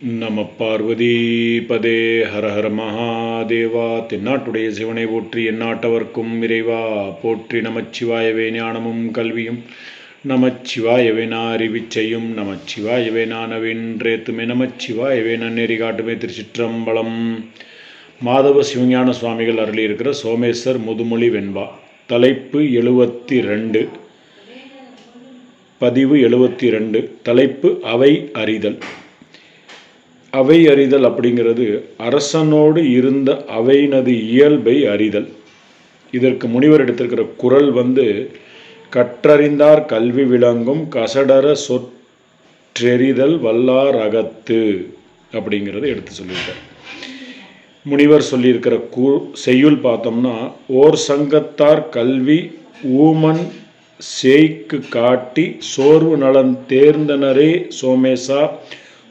நம பார்வதி பதே ஹர ஹர மகாதேவா தென்னாட்டுடைய சிவனை போற்றி எந்நாட்டவர்க்கும் இறைவா போற்றி நமச்சிவாயவே ஞானமும் கல்வியும். நமச்சிவாயவே நான் அறிவிச்சையும் நமச்சிவாயவே நானவென்றேத்துமே நமச்சிவாயவே நன்னெறி காட்டுமே திருச்சிற்றம்பலம். மாதவ சிவஞான சுவாமிகள் அருளியிருக்கிற சோமேஸ்வர் முதுமொழி வெண்பா. தலைப்பு எழுபத்தி ரெண்டு பதிவு எழுபத்தி ரெண்டு தலைப்பு அவை அறிதல். அவை அறிதல் அப்படிங்கிறது அரசனோடு இருந்த அவையினது இயல்பை அறிதல். இதற்கு முனிவர் எடுத்திருக்கிற குரல் வந்து கற்றறிந்தார் கல்வி விளங்கும் கசடர சொற்றெறிதல் வல்லார் அகத்து அப்படிங்கிறத எடுத்து சொல்லியிருக்கார். முனிவர் சொல்லியிருக்கிற கூ செய்யுள் பார்த்தோம்னா ஓர் சங்கத்தார் கல்வி ஊமன் சேய்க்கு காட்டி சோர்வு நலன் தேர்ந்தனரே சோமேசா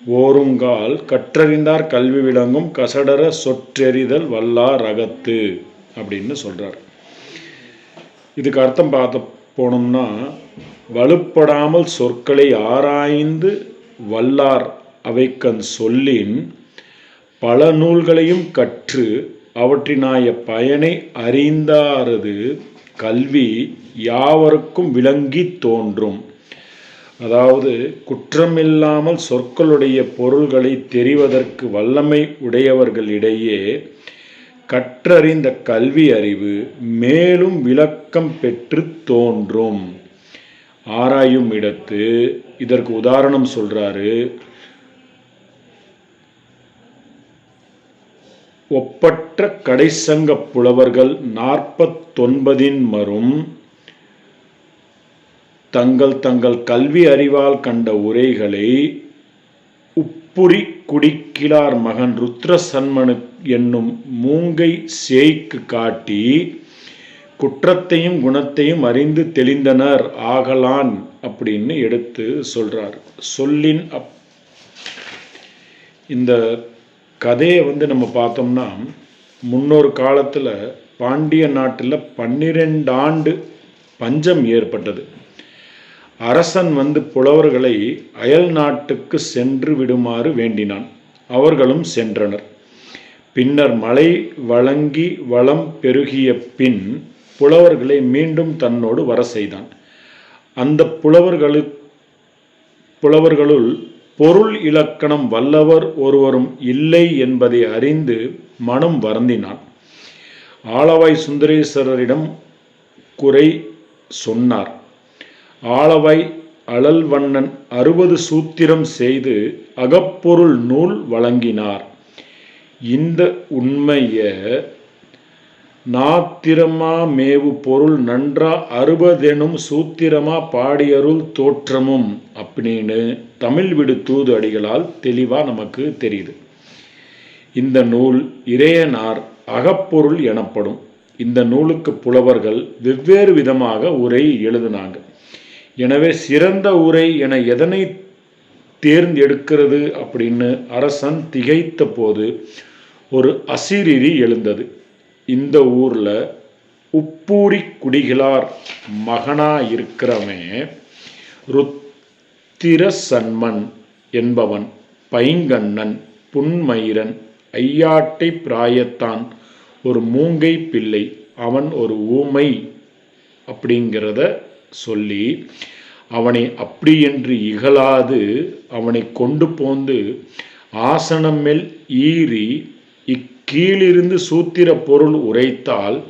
ஓருங்கால் கற்றறிந்தார் கல்வி விளங்கும் கசடர சொற்றெறிதல் வல்லார் அகத்து அப்படின்னு சொல்கிறார் இதுக்கு அர்த்தம் பார்த்த போனோம்னா வலுப்படாமல் சொற்களை ஆராய்ந்து வல்லார் அவைக்கண் சொல்லின் பல நூல்களையும் கற்று அவற்றினாய பயனை அறிந்தாரது கல்வி யாவருக்கும் விளங்கி தோன்றும். அதாவது குற்றமில்லாமல் சொற்களுடைய பொருள்களை தெரிவதற்கு வல்லமை உடையவர்களிடையே கற்றறிந்த கல்வி அறிவு மேலும் விளக்கம் பெற்று தோன்றும். ஆராயும் இடத்து இதற்கு உதாரணம் சொல்றாரு. ஒப்பற்ற கடைசங்க புலவர்கள் நாற்பத்தொன்பதின் மரும் தங்கள் தங்கள் கல்வி அறிவால் கண்ட உரைகளை உப்புரி குடிக்கிலார் மகன் ருத்ரசன்மனு என்னும் மூங்கை சேய்க்கு காட்டி குற்றத்தையும் குணத்தையும் அறிந்து தெளிந்தனர். ஆகலான் அப்படின்னு எடுத்து சொல்றார். சொல்லின் அப் இந்த கதையை வந்து நம்ம பார்த்தோம்னா முன்னொரு காலத்தில் பாண்டிய நாட்டில் பன்னிரெண்டு ஆண்டு பஞ்சம் ஏற்பட்டது. அரசன் வந்து புலவர்களை அயல் நாட்டுக்கு சென்று விடுமாறு வேண்டினான். அவர்களும் சென்றனர். பின்னர் மழை வழங்கி வளம் பெருகிய பின் புலவர்களை மீண்டும் தன்னோடு வர செய்தான். அந்த புலவர்களு புலவர்களுள் பொருள் இலக்கணம் வல்லவர் ஒருவரும் இல்லை என்பதை அறிந்து மனம் வருந்தினான். ஆளவாய் சுந்தரேஸ்வரரிடம் குறை சொன்னார். ஆளவை அழல்வண்ணன் அறுபது சூத்திரம் செய்து அகப்பொருள் நூல் வழங்கினார். இந்த உண்மைய நாத்திரமா மேவு பொருள் நன்றா அறுபதெனும் சூத்திரமா பாடியருள் தோற்றமும் அப்படின்னு தமிழ் விடு தூது அடிகளால் தெளிவாக நமக்கு தெரியுது. இந்த நூல் இறையனார் அகப்பொருள் எனப்படும். இந்த நூலுக்கு புலவர்கள் வெவ்வேறு விதமாக உரை எழுதினாங்க. எனவே சிறந்த உரை என எதனை தேர்ந்தெடுக்கிறது அப்படின்னு அரசன் திகைத்த போது ஒரு அசிரிரி எழுந்தது. இந்த ஊரில் உப்பூரி குடிகளார் மகனா இருக்கிறவன் ருத்திர சன்மன் என்பவன் பைங்கண்ணன் புன்மயிரன் ஐயாட்டை பிராயத்தான் ஒரு மூங்கை பிள்ளை அவன் ஒரு ஊமை அப்படிங்கிறத சொல்லி அவனை அப்படி என்று இகழாது அவனை கொண்டு போந்து ஆசனம் மேல் ஈறி இக்கீழிருந்து சூத்திர பொருள் உரைத்தால்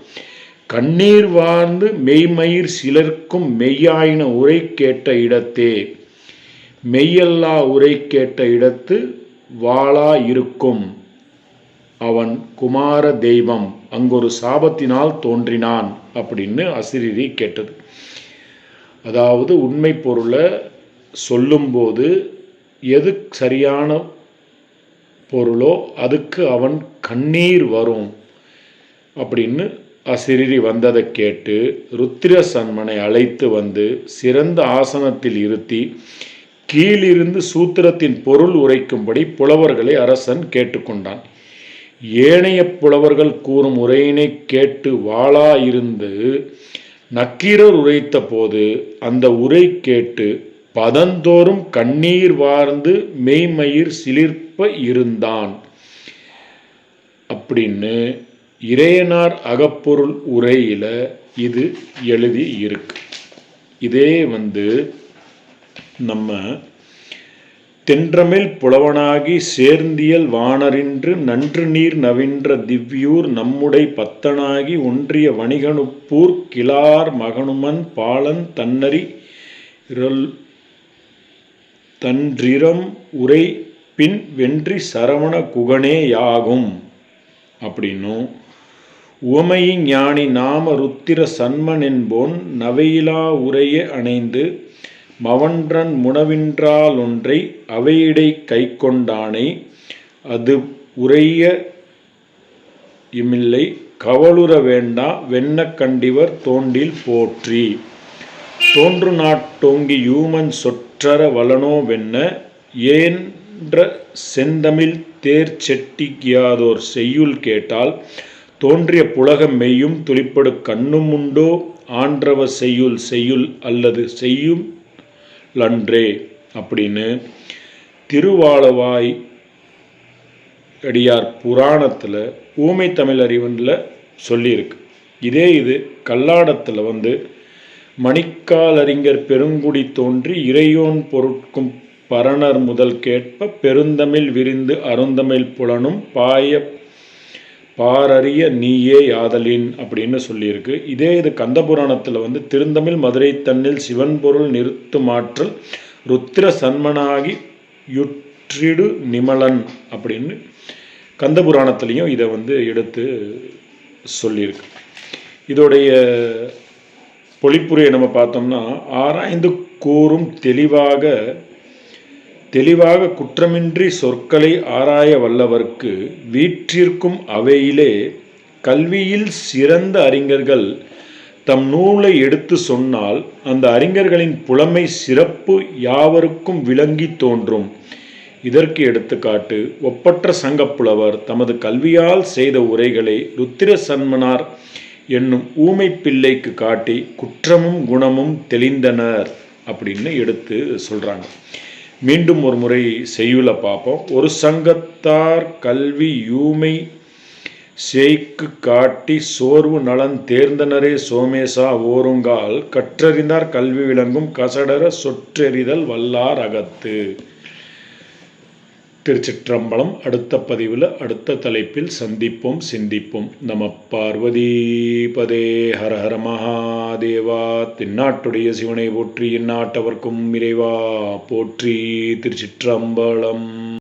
கண்ணீர் வாழ்ந்து மெய்மயிர் சிலர்க்கும் மெய்யாயின உரை கேட்ட இடத்தே மெய்யல்லா உரை கேட்ட இடத்து வாளா இருக்கும். அவன் குமார தெய்வம் அங்கொரு சாபத்தினால் தோன்றினான் அப்படின்னு அசிரிரி கேட்டது. அதாவது உண்மை பொருளை சொல்லும்போது எது சரியான பொருளோ அதுக்கு அவன் கண்ணீர் வரும் அப்படின்னு அசிரிரி வந்ததை கேட்டு ருத்திர சன்மனை அழைத்து வந்து சிறந்த ஆசனத்தில் இருத்தி கீழிருந்து சூத்திரத்தின் பொருள் உரைக்கும்படி புலவர்களை அரசன் கேட்டுக்கொண்டான். ஏனைய புலவர்கள் கூறும் உரையினை கேட்டு வாளா இருந்து நக்கீரர் உரைத்த போது அந்த உரை கேட்டு பதந்தோறும் கண்ணீர் வார்ந்து மெய்மயிர் சிலிர்ப்ப இருந்தான். அப்படின்னு இறையனார் அகப்பொருள் உரையில இது எழுதி இருக்கு இதே வந்து நம்ம தென்றமிழ் புலவனாகி சேர்ந்தியல் வாணரின்று நன்று நீர் நவின்ற திவ்யூர் நம்முடை பத்தனாகி ஒன்றிய வணிகனுப்பூர் கிளார் மகனுமன் பாலன் தன்னறி தன்றிரம் உரை பின் வென்றி சரவண குகனே யாகும். அப்படின்னும் உவமையை ஞானி நாம ருத்திர சன்மன் என்போன் நவையிலா உரைய அணைந்து மவன்றன் முனவின்றாலொன்றை அவையிடை கைக்கொண்டானை அது உரைய இமில்லை கவலுற வேண்டா வெண்ண கண்டிவர் தோண்டில் போற்றி. தோன்று நாட்டோங்கி யூமன் சொற்றர வளனோ வெண்ண ஏன்ற செந்தமிழ் தேர் செட்டிக்கியாதோர் செய்யுள் கேட்டால் தோன்றிய புலகம் மெய்யும் துளிப்படு கண்ணும் உண்டோ ஆன்றவ செய்யுள் செய்யுள் அல்லது செய்யும் லன்றே அப்படின்னு திருவாளவாய் அடியார் புராணத்தில் ஊமை தமிழ் அறிவனில் சொல்லியிருக்கு. இதே இது கல்லாடத்தில் வந்து மணிக்காலறிஞர் பெருங்குடி தோன்றி இறையோன் பொருட்கும் பரணர் முதல் கேட்ப பெருந்தமிழ் விரிந்து அருந்தமிழ் புலனும் பாய பாரறிய நீயே யாதலின் அப்படின்னு சொல்லியிருக்கு. இதே இது கந்தபுராணத்தில் வந்து திருந்தமிழ் மதுரை தன்னில் சிவன் பொருள் நிறுத்து மாற்றல் ருத்திர சன்மனாகி யுற்றிடு நிமலன் அப்படின்னு கந்தபுராணத்துலேயும் இதை வந்து எடுத்து சொல்லியிருக்கு. இதோடைய பொழிப்புரையை நம்ம பார்த்தோம்னா ஆராய்ந்து கூறும் தெளிவாக தெளிவாக குற்றமின்றி சொற்களை ஆராய வல்லவர்க்கு வீற்றிற்கும் அவையிலே கல்வியில் சிறந்த அறிஞர்கள் தம் நூலை எடுத்து சொன்னால் அந்த அறிஞர்களின் புலமை சிறப்பு யாவருக்கும் விளங்கி தோன்றும். இதற்கு எடுத்துக்காட்டு ஒப்பற்ற சங்கப்புலவர் தமது கல்வியால் செய்த உரைகளை ருத்திர சன்மனார் என்னும் ஊமை பிள்ளைக்கு காட்டி குற்றமும் குணமும் தெளிந்தனர் அப்படின்னு எடுத்து சொல்கிறாங்க மீண்டும் ஒரு முறை செய்யுள பார்ப்போம். ஒரு சங்கத்தார் கல்வி யூமை சேய்க்கு காட்டி சோர்வு நலன் தேர்ந்தனரே சோமேசா ஓருங்கால் கற்றறிந்தார் கல்வி விளங்கும் கசடர சொற்றெறிதல் வல்லார் அகத்து. திருச்சிற்றம்பலம் அடுத்த பதிவில் அடுத்த தலைப்பில் சந்திப்போம் சிந்திப்போம். நம பார்வதி பதே ஹர மகாதேவா. தென்னாட்டுடைய சிவனை போற்றி இந்நாட்டவர்க்கும் இறைவா. போற்றி திருச்சிற்றம்பலம்.